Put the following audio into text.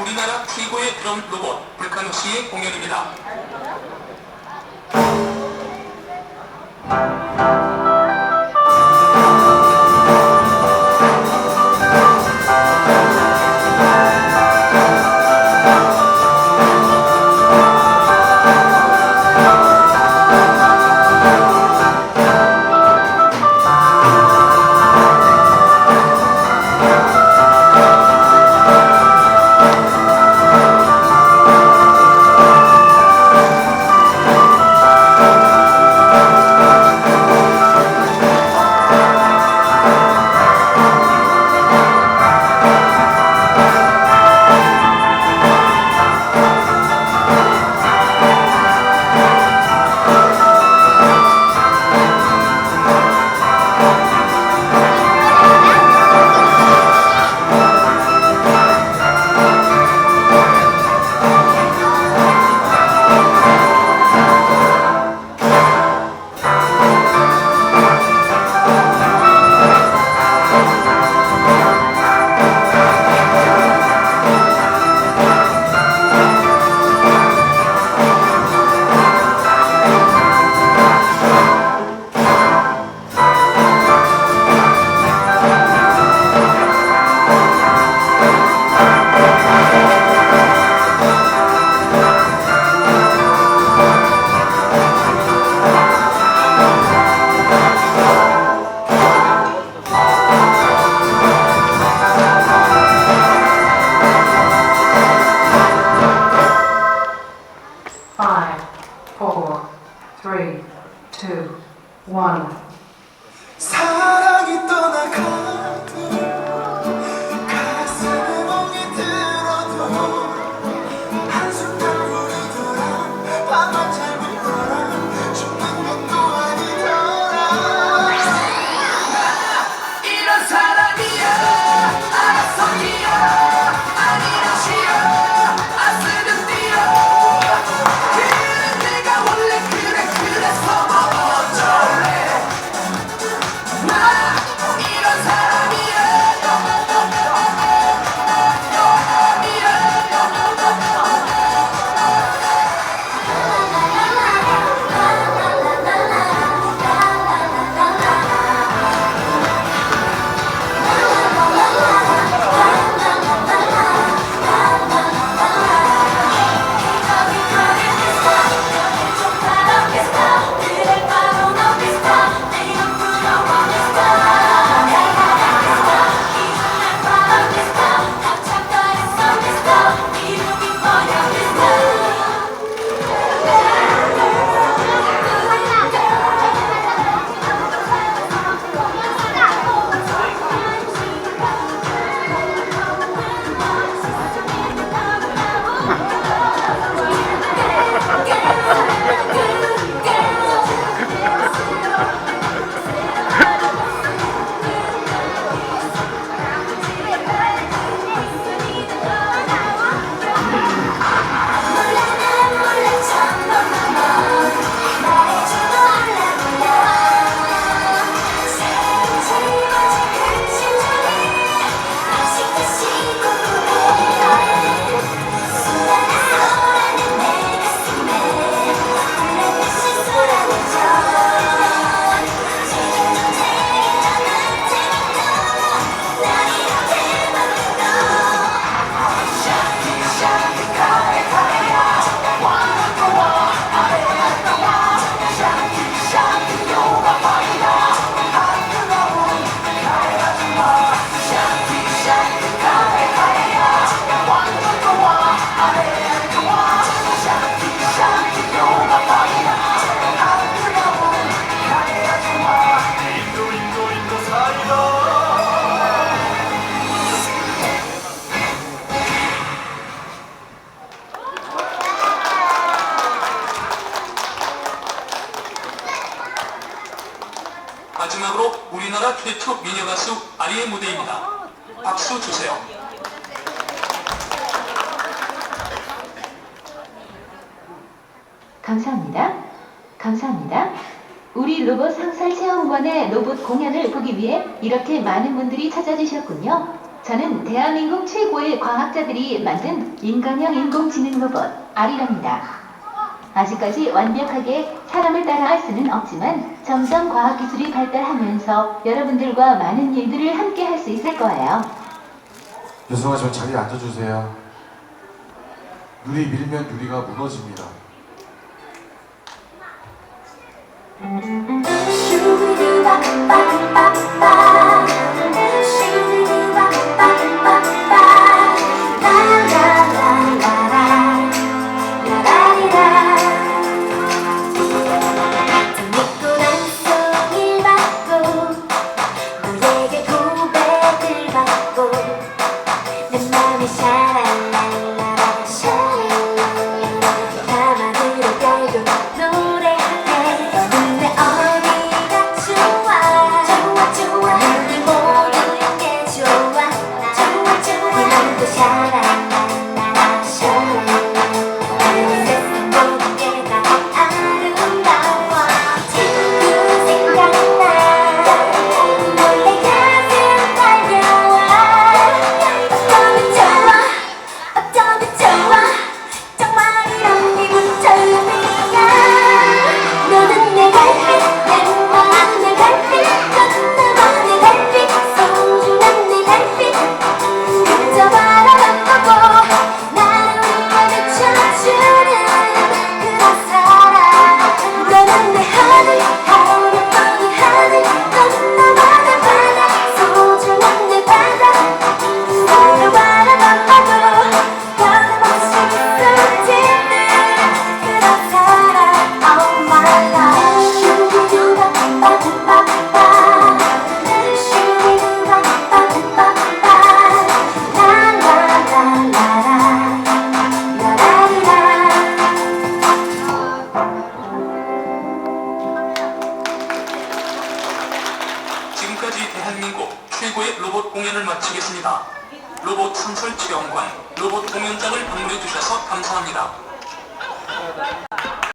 우리나라 최고의 드럼 로봇 불카노 씨의 공연입니다. 마지막으로 우리나라 최초 미녀가수 아리의 무대입니다. 박수 주세요. 감사합니다. 감사합니다. 우리 로봇 상설 체험관의 로봇 공연을 보기 위해 이렇게 많은 분들이 찾아주셨군요. 저는 대한민국 최고의 과학자들이 만든 인간형 인공지능 로봇 아리랍니다. 아직까지 완벽하게 사람을 따라할 수는 없지만 점점 과학기술이 발달하면서 여러분들과 많은 일들을 함께 할 수 있을 거예요. 유성아 저 자리에 앉아주세요. 유리 밀면 유리가 무너집니다. 서울지령관 로봇 공연장을 방문해 주셔서 감사합니다.